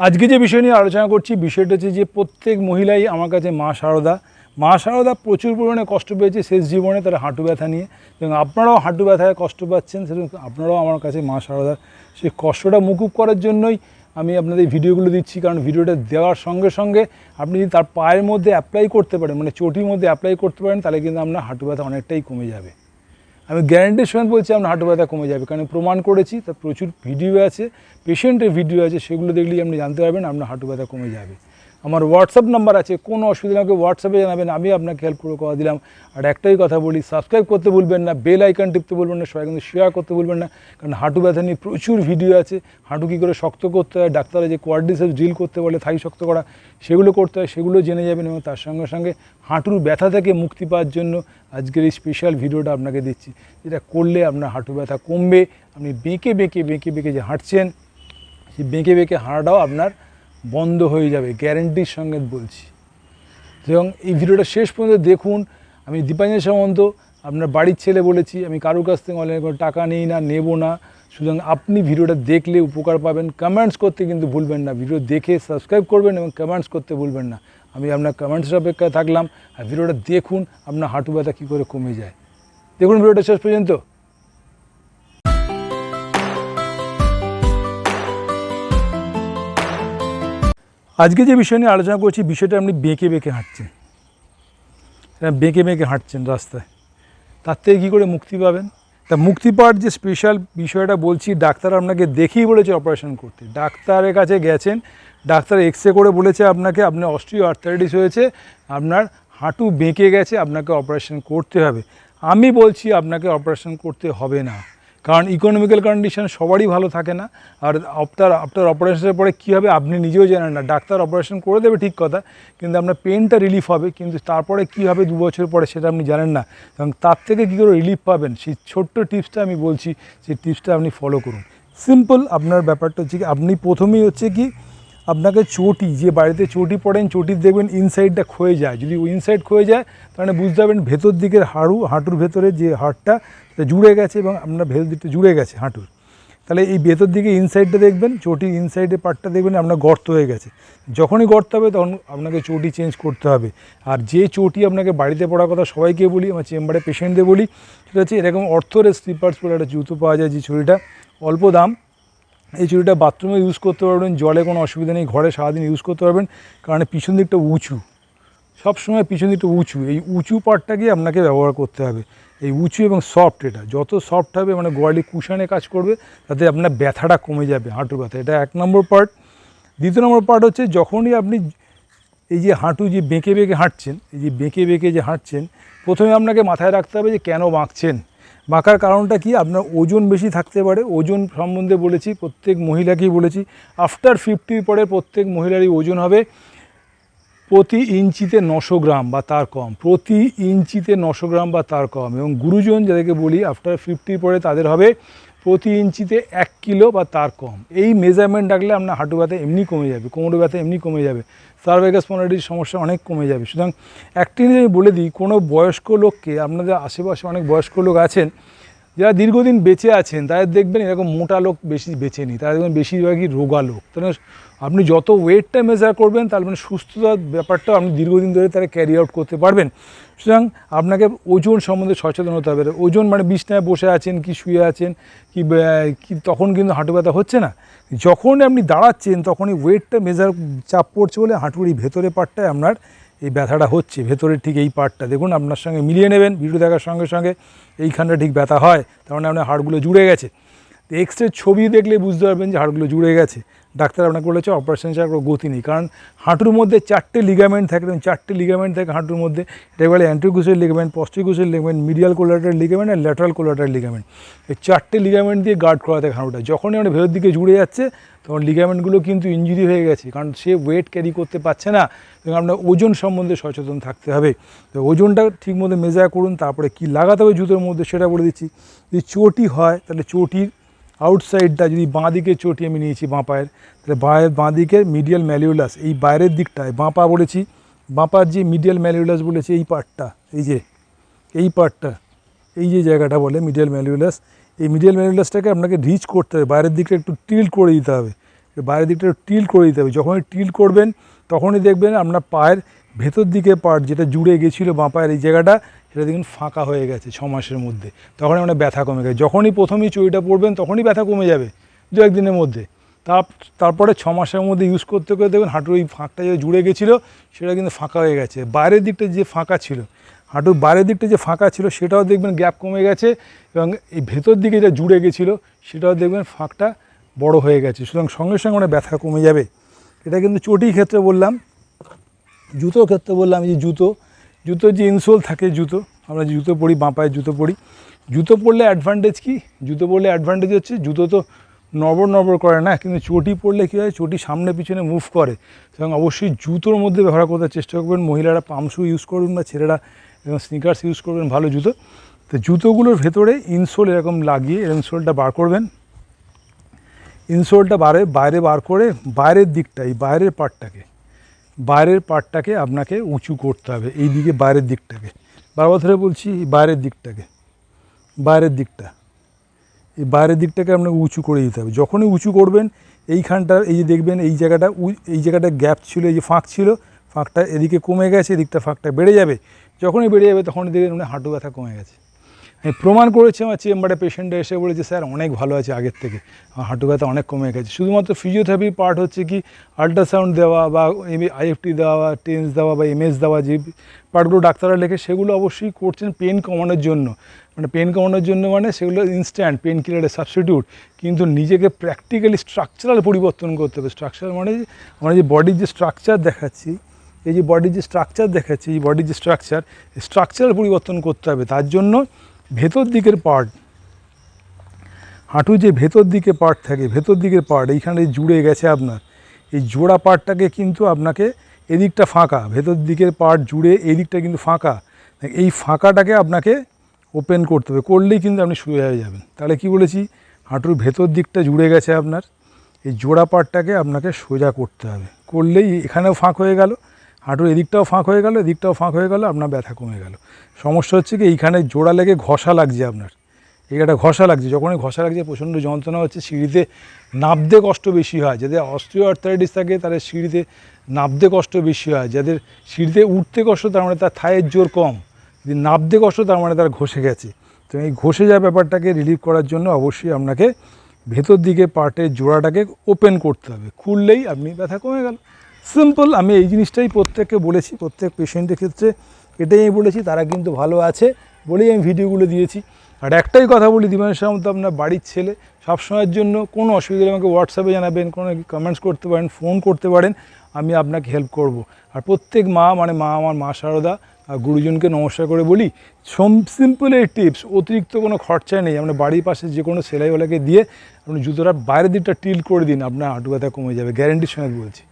আজকে যে বিষয় নিয়ে আলোচনা করছি, বিষয়টা হচ্ছে যে প্রত্যেক মহিলাই আমার কাছে মা সারদা। মা সারদা প্রচুর পরিমাণে কষ্ট পেয়েছে শেষ জীবনে তার হাঁটু ব্যথা নিয়ে। এবং আপনারাও হাঁটু ব্যথায় কষ্ট পাচ্ছেন সেরকম আপনারাও আমার কাছে মা সারদা। সেই কষ্টটা মুকুব করার জন্যই আমি আপনাদের ভিডিওগুলো দিচ্ছি, কারণ ভিডিওটা দেওয়ার সঙ্গে সঙ্গে আপনি যদি তার পায়ের মধ্যে অ্যাপ্লাই করতে পারেন মানে চটির মধ্যে অ্যাপ্লাই করতে পারেন, তাহলে কিন্তু আপনার হাঁটু ব্যথা অনেকটাই কমে যাবে। আমি গ্যারান্টির সঙ্গে বলছি, আপনার হাঁটু ব্যথা কমে যাবে। কারণ প্রমাণ করেছি, তার প্রচুর ভিডিও আছে পেশেন্টের ভিডিও আছে, সেগুলো দেখলেই আপনি জানতে পারবেন আপনার হাঁটু ব্যথা কমে যাবে। আমার হোয়াটসঅ্যাপ নাম্বার আছে, কোনো অসুবিধা আমাকে হোয়াটসঅ্যাপে জানাবেন, আমি আপনাকে হেল্প করে কথা দিলাম। আর একটাই কথা বলি সাবস্ক্রাইব করতে ভুলবেন না বেল আইকন টিপতে বলবেন না, সবাই কিন্তু শেয়ার করতে বলবেন না, কারণ হাঁটু ব্যথা নিয়ে প্রচুর ভিডিও আছে। হাঁটু কী করে শক্ত করতে হয়, ডাক্তাররা যে কোয়ার্ডিসেপ ড্রিল করতে বলে থাই শক্ত করা। সেগুলো করতে হয়, সেগুলো জেনে যাবেন এবং তার সঙ্গে সঙ্গে হাঁটুর ব্যথা থেকে মুক্তি পাওয়ার জন্য আজকের এই স্পেশাল ভিডিওটা আপনাকে দিচ্ছি। যেটা করলে আপনার হাঁটু ব্যথা কমবে। আপনি বেঁকে বেঁকে বেঁকে বেঁকে যে হাঁটছেন, সেই বেঁকে বেঁকে হাঁটাও আপনার বন্ধ হয়ে যাবে গ্যারেন্টির সঙ্গে বলছি। এবং এই ভিডিওটা শেষ পর্যন্ত দেখুন। আমি দীপাঞ্জন সামন্ত, আপনার বাড়ির ছেলে বলেছি, আমি কারোর কাছ থেকে অনলাইন করে টাকা নেই না, নেব না। সুতরাং আপনি ভিডিওটা দেখলে উপকার পাবেন। কমেন্টস করতে কিন্তু ভুলবেন না। ভিডিও দেখে সাবস্ক্রাইব করবেন এবং কমেন্টস করতে ভুলবেন না। আমি আপনার কমেন্টসের অপেক্ষায় থাকলাম। আর ভিডিওটা দেখুন, আপনার হাঁটু ব্যথা কী করে কমে যায়। দেখুন ভিডিওটা শেষ পর্যন্ত। আজকে যে বিষয় নিয়ে আলোচনা করছি বিষয়টা আপনি বেঁকে বেঁকে হাঁটছেন। হ্যাঁ, বেঁকে বেঁকে হাঁটছেন রাস্তায়। তার থেকে কী করে মুক্তি পাবেন? তা মুক্তি পাওয়ার যে স্পেশাল বিষয়টা বলছি ডাক্তার আপনাকে দেখেই বলেছে অপারেশন করতে। ডাক্তারের কাছে গেছেন ডাক্তার এক্স করে বলেছে আপনাকে আপনার অস্ট্রিও আর্থারাইটিস হয়েছে আপনার হাঁটু বেঁকে গেছে আপনাকে অপারেশন করতে হবে। আমি বলছি আপনাকে অপারেশন করতে হবে না। কারণ ইকোনমিক্যাল কন্ডিশন সবারই ভালো থাকে না। আর আপনার আপনার অপারেশনের পরে কী হবে আপনি নিজেও জানেন না। ডাক্তার অপারেশন করে দেবে ঠিক কথা, কিন্তু আপনার পেনটা রিলিফ হবে। কিন্তু তারপরে কী হবে দু বছর পরে সেটা আপনি জানেন না। এবং তার থেকে কী করে রিলিফ পাবেন? সেই ছোট্ট টিপসটা আমি বলছি, সেই টিপসটা আপনি ফলো করুন। সিম্পল আপনার ব্যাপারটা হচ্ছে কি, আপনি প্রথমেই হচ্ছে কি আপনাকে চটি, যে বাড়িতে চটি পড়েন চটি দেখবেন ইনসাইডটা ক্ষয়ে যায়। যদি ইনসাইড ক্ষয়ে যায়, তাহলে বুঝতে পারবেন ভেতর দিকের হাড়ু, হাঁটুর ভেতরে যে হাড়টা, সেটা জুড়ে গেছে এবং আপনার ভেতর দিকটা জুড়ে গেছে হাঁটুর। তাহলে এই ভেতর দিকে ইনসাইডটা দেখবেন, চটি ইনসাইডের পার্টটা দেখবেন, আপনার গর্ত হয়ে গেছে। যখনই গর্ত হবে, তখন আপনাকে চটি চেঞ্জ করতে হবে। আর যে চটি আপনাকে বাড়িতে পড়ার কথা সবাইকে বলি, আমার চেম্বারে পেশেন্টদের বলি, সেটা হচ্ছে এরকম অর্থরের স্লিপার্স বলে একটা জুতো পাওয়া যায় যে চটিটা অল্প দাম। এই চুড়িটা বাথরুমে ইউজ করতে পারবেন, জলে কোনো অসুবিধা নেই, ঘরে সারাদিন ইউজ করতে পারবেন, কারণ পিছন দিকটা উঁচু। সবসময় পিছন দিকটা উঁচু। এই উঁচু পার্টটাকে আপনাকে ব্যবহার করতে হবে। এই উঁচু এবং সফট এটা, যত সফট হবে মানে গোয়ালি কুশানে কাজ করবে, তাতে আপনার ব্যথাটা কমে যাবে, হাঁটু ব্যথা। এটা এক নম্বর পার্ট দ্বিতীয় নম্বর পার্ট হচ্ছে, যখনই আপনি এই যে হাঁটু যে বেঁকে বেঁকে হাঁটছেন, এই যে বেঁকে বেঁকে যে হাঁটছেন, প্রথমে আপনাকে মাথায় রাখতে হবে যে কেন বাঁকছেন। বাঁকার কারণটা কি? আপনার ওজন বেশি থাকতে পারে। ওজন সম্বন্ধে বলেছি, প্রত্যেক মহিলাকেই বলেছি। আফটার ফিফটির পরে প্রত্যেক মহিলারই ওজন হবে প্রতি ইঞ্চিতে নশো গ্রাম বা তার কম। প্রতি ইঞ্চিতে নশো গ্রাম বা তার কম। এবং গুরুজন যাদেরকে বলি আফটার ফিফটির পরে তাদের হবে প্রতি ইঞ্চিতে এক কিলো বা তার কম। এই মেজারমেন্ট রাখলে আপনার হাঁটু ব্যথা এমনি কমে যাবে, কোমরে ব্যথা এমনি কমে যাবে সার্ভাইকাস পনেরোটির সমস্যা অনেক কমে যাবে। সুতরাং একটি আমি বলে দিই, কোনো বয়স্ক লোককে, আপনাদের আশেপাশে অনেক বয়স্ক লোক আছেন যারা দীর্ঘদিন বেঁচে আছেন, তাদের দেখবেন এরকম মোটা লোক বেশি বেঁচে নেই, তারা দেখবেন বেশিরভাগই রোগা লোক। তাহলে আপনি যত ওয়েটটা মেজার করবেন, তার মানে সুস্থতার ব্যাপারটাও আপনি দীর্ঘদিন ধরে তারা ক্যারি আউট করতে পারবেন। সুতরাং আপনাকে ওজন সম্বন্ধে সচেতন হতে হবে। ওজন মানে বিছনায় বসে আছেন কি শুয়ে আছেন, কি কি তখন কিন্তু হাঁটু ব্যথা হচ্ছে না। যখন আপনি দাঁড়াচ্ছেন, তখনই ওয়েটটা মেজার চাপ পড়ছে বলে হাঁটুর এই ভেতরে পার্টটায় আপনার এই ব্যথাটা হচ্ছে। ভেতরের ঠিক এই পার্টটা দেখুন, আপনার সঙ্গে মিলিয়ে নেবেন ভিডিও দেখার সঙ্গে সঙ্গে। এইখানটা ঠিক ব্যথা হয়, তার মানে আপনার হাড়গুলো জুড়ে গেছে। তো এক্স রে ছবি দেখলে বুঝতে পারবেন যে হাড়গুলো জুড়ে গেছে। ডাক্তার আপনাকে বলেছে অপারেশন ছাড়া কোনো গতি নেই। কারণ হাঁটুর মধ্যে চারটে লিগামেন্ট থাকে এবং চারটে লিগামেন্ট থাকে হাঁটুর মধ্যে। এটা বলে অ্যান্টিকুসের লিগামেন্ট পস্টিকুসের লিগামেন্ট মিডিয়াল কোলাটার লিগামেন্ট আর ল্যাটারাল কোলাটার লিগামেন্ট এই চারটে লিগামেন্ট দিয়ে গার্ড করা থাকে হাঁটুটা। যখনই আমরা ভেতর দিকে জুড়ে যাচ্ছে, তখন লিগামেন্টগুলো কিন্তু ইঞ্জুরি হয়ে গেছে। কারণ সে ওয়েট ক্যারি করতে পারছে না। এবং আপনার ওজন সম্বন্ধে সচেতন থাকতে হবে। তো ওজনটা ঠিক ঠিকমতো মেজার করুন, তারপরে কি লাগাতে হবে জুতোর মধ্যে সেটা বলে দিচ্ছি। যদি চটি হয়, তাহলে চটির আউটসাইডটা যদি বাঁ দিকে চটি আমি নিয়েছি বাঁ পায়ের, তাহলে বাঁয়ের বাঁ দিকের মিডিয়াল ম্যালিউলাস এই বাইরের দিকটায়, বাঁ পা বলেছি, বাঁ পার যে মিডিয়াল ম্যালিউলাস বলেছি, এই পার্টটা এই যে, এই পার্টটা এই যে জায়গাটা বলে মিডিয়াল ম্যালিউলাস এই মিডিয়াল ম্যালিউলাসটাকে আপনাকে রিচ করতে হবে, বাইরের দিকটা একটু টিল্ট করে দিতে হবে, বাইরের দিকটা একটু টিল করে দিতে হবে, যখনই টিল করবেন, তখনই দেখবেন আপনার পায়ের ভেতর দিকে পার্ট যেটা জুড়ে গেছিল বাঁ পায়ের, এই জায়গাটা সেটা দেখুন ফাঁকা হয়ে গেছে ছ মাসের মধ্যে। তখনই মানে ব্যথা কমে গেছে। যখনই প্রথমেই চুরিটা পড়বেন তখনই ব্যথা কমে যাবে দু একদিনের মধ্যে। তার তারপরে ছ মাসের মধ্যে ইউজ করতে করে দেখবেন হাঁটুর ওই ফাঁকটা যে জুড়ে গেছিল, সেটা কিন্তু ফাঁকা হয়ে গেছে। বাইরের দিকটা যে ফাঁকা ছিল, হাঁটুর বাইরের দিকটা যে ফাঁকা ছিল, সেটাও দেখবেন গ্যাপ কমে গেছে এবং এই ভেতর দিকে যা জুড়ে গেছিল, সেটাও দেখবেন ফাঁকটা বড় হয়ে গেছে। সুতরাং সঙ্গে সঙ্গে মানে ব্যথা কমে যাবে। এটা কিন্তু চটির ক্ষেত্রে বললাম, জুতোর ক্ষেত্রে বললাম যে জুতো জুতোর যে ইনসোল থাকে জুতো, আমরা জুতো পরি বাঁ পায়ে জুতো পরি। জুতো পরলে অ্যাডভান্টেজ কি? জুতো পরলে অ্যাডভান্টেজ হচ্ছে জুতো তো নবর নবর করে না, কিন্তু চটি পরলে কী হয়? চটি সামনে পিছনে মুভ করে। এবং অবশ্যই জুতোর মধ্যে ব্যবহার করতে চেষ্টা করবেন। মহিলারা পামশু ইউজ করবেন বা ছেলেরা এবং স্নিকার্স ইউজ করবেন, ভালো জুতো। তো জুতোগুলোর ভেতরে ইনসোল এরকম লাগিয়ে ইনসোলটা বার করবেন। ইনসোলটা বারে, বাইরে বার করে বাইরের দিকটা, এই বাইরের পার্টটাকে বাইরের পার্টটাকে আপনাকে উঁচু করতে হবে, এই দিকে বাইরের দিকটাকে। বারবার ধরে বলছি বাইরের দিকটাকে, বাইরের দিকটা। এই বাইরের দিকটাকে আপনাকে উঁচু করে দিতে হবে। যখনই উঁচু করবেন, এইখানটা, এই যে দেখবেন, এই জায়গাটা এই জায়গাটা গ্যাপ ছিল, এই যে ফাঁক ছিল, ফাঁকটা এদিকে কমে গেছে, এদিকটা ফাঁকটা বেড়ে যাবে। যখনই বেড়ে যাবে, তখনই দেখবেন আপনার হাঁটু ব্যথা কমে গেছে। প্রমাণ করেছে আমার চেম্বারে পেশেন্টরা এসে বলেছে, স্যার, অনেক ভালো আছে আগের থেকে। আমার হাঁটু ব্যথা অনেক কমে গেছে। শুধুমাত্র ফিজিওথেরাপির পার্ট হচ্ছে কি আল্ট্রাসাউন্ড দেওয়া বা আইএফটি দেওয়া বা টেন্স দেওয়া বা এমএস দেওয়া যে পার্টগুলো ডাক্তাররা লেখে, সেগুলো অবশ্যই করছেন পেন কমানোর জন্য। মানে পেন কমানোর জন্য মানে সেগুলো ইনস্ট্যান্ট পেন কিলারের সাবস্টিটিউট কিন্তু নিজেকে প্র্যাকটিক্যালি স্ট্রাকচারাল পরিবর্তন করতে হবে। স্ট্রাকচার মানে আমরা যে বডির যে স্ট্রাকচার দেখাচ্ছি, এই যে বডির যে স্ট্রাকচার দেখাচ্ছি, এই বডির যে স্ট্রাকচার স্ট্রাকচারাল পরিবর্তন করতে হবে। তার জন্য ভেতর দিকের পার্ট হাঁটু যে ভেতর দিকে পার্ট থাকে, ভেতর দিকের পার্ট এইখানে জুড়ে গেছে আপনার। এই জোড়া পার্টটাকে কিন্তু আপনাকে এদিকটা ফাঁকা, ভেতর দিকের পার্ট জুড়ে এদিকটা কিন্তু ফাঁকা। এই ফাঁকাটাকে আপনাকে ওপেন করতে হবে, করলেই কিন্তু আপনি সোজা হয়ে যাবেন। তাহলে কি বলেছি? হাঁটুর ভেতর দিকটা জুড়ে গেছে আপনার, এই জোড়া পার্টটাকে আপনাকে সোজা করতে হবে। করলেই এখানেও ফাঁক হয়ে গেল হাঁটুর এদিকটাও ফাঁক হয়ে গেল, এদিকটাও ফাঁক হয়ে গেল, আপনার ব্যথা কমে গেল। সমস্যা হচ্ছে কি, এইখানে জোড়া লেগে ঘষা লাগছে আপনার। এইটা ঘষা লাগছে, যখনই ঘষা লাগছে প্রচণ্ড যন্ত্রণা হচ্ছে, সিঁড়িতে নাবতে কষ্ট বেশি হয়। যাদের অস্ট্রিও আর্থারাইটিস থাকে, তাদের সিঁড়িতে নাবতে কষ্ট বেশি হয়। যাদের সিঁড়িতে উঠতে কষ্ট, তার মানে তার থায়ের জোর কম। যদি নাবতে কষ্ট, তার মানে তার ঘষে গেছে। তো এই ঘষে যাওয়া ব্যাপারটাকে রিলিভ করার জন্য অবশ্যই আপনাকে ভেতর দিকে পার্টের জোড়াটাকে ওপেন করতে হবে। খুললেই আপনি ব্যথা কমে গেল। সিম্পল, আমি এই জিনিসটাই প্রত্যেককে বলেছি, প্রত্যেক পেশেন্টের ক্ষেত্রে। এটাই আমি বলেছি, তারা কিন্তু ভালো আছে বলেই আমি ভিডিওগুলো দিয়েছি। আর একটাই কথা বলি দিবানের সামন্ত আপনার বাড়ির ছেলে, সবসময়ের জন্য কোনো অসুবিধা আমাকে হোয়াটসঅ্যাপে জানাবেন, কোনো কমেন্টস করতে পারেন ফোন করতে পারেন, আমি আপনাকে হেল্প করব। আর প্রত্যেক মা মানে মা আমার মা সারদা, আর গুরুজনকে নমস্কার করে বলি, সম সিম্পল এই টিপস অতিরিক্ত কোনো খরচা নেই। আমরা বাড়ির পাশে যে কোনো সেলাইওয়ালাকে দিয়ে, আপনি জুতোটা বাইরের দিকটা টিল করে দিন, আপনার হাঁটু ব্যথা কমে যাবে গ্যারেন্টির সঙ্গে বলছি।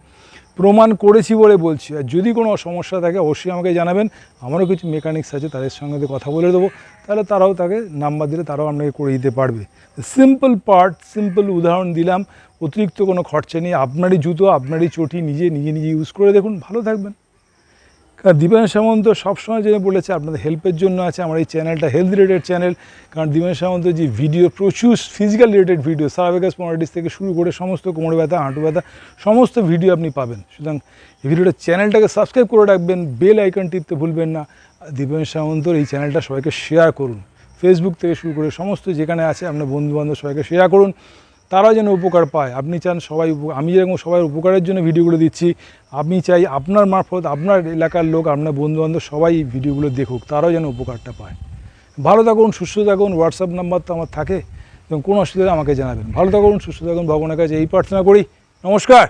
প্রমাণ করেছি বলে বলছি। আর যদি কোনো সমস্যা থাকে, অবশ্যই আমাকে জানাবেন। আমারও কিছু মেকানিক্স আছে, তাদের সঙ্গে কথা বলে দেবো। তাহলে তারাও তাকে নাম্বার দিলে তারাও আপনাকে করে দিতে পারবে। সিম্পল পার্ট সিম্পল উদাহরণ দিলাম। অতিরিক্ত কোনো খরচা নেই। আপনারই জুতো, আপনারই চটি, নিজে নিজে নিজে ইউজ করে দেখুন। ভালো থাকবেন। দীপেন সামন্ত সবসময় যেন বলেছে, আপনাদের হেল্পের জন্য আছে, আমার এই চ্যানেলটা হেলথ রিলেটেড চ্যানেল কারণ দীপেন সামন্ত যে ভিডিও প্রচুর ফিজিক্যাল রিলেটেড ভিডিও সারাবেগাস পনেরোটিস থেকে শুরু করে সমস্ত কোমর ব্যথা, হাঁটু ব্যথা, সমস্ত ভিডিও আপনি পাবেন। সুতরাং এই ভিডিওটা চ্যানেলটাকে সাবস্ক্রাইব করে রাখবেন বেল আইকন টিপতে ভুলবেন না। দীপেন সামন্তর এই চ্যানেলটা সবাইকে শেয়ার করুন। ফেসবুক থেকে শুরু করে সমস্ত যেখানে আছে, আপনার বন্ধুবান্ধব সবাইকে শেয়ার করুন। তারা যেন উপকার পায়। আপনি চান সবাই আমি যেরকম সবাই উপকারের জন্য ভিডিওগুলো দিচ্ছি আমি চাই আপনার মারফত আপনার এলাকার লোক, আপনার বন্ধুবান্ধব সবাই ভিডিওগুলো দেখুক, তারাও যেন উপকারটা পায়। ভালো থাকুন, সুস্থ থাকুন হোয়াটসঅ্যাপ নাম্বার তো আমার থাকে, এবং কোনো অসুবিধা আমাকে জানাবেন। ভালো থাকুন, সুস্থ থাকুন, ভগবানের কাছে এই প্রার্থনা করি। নমস্কার!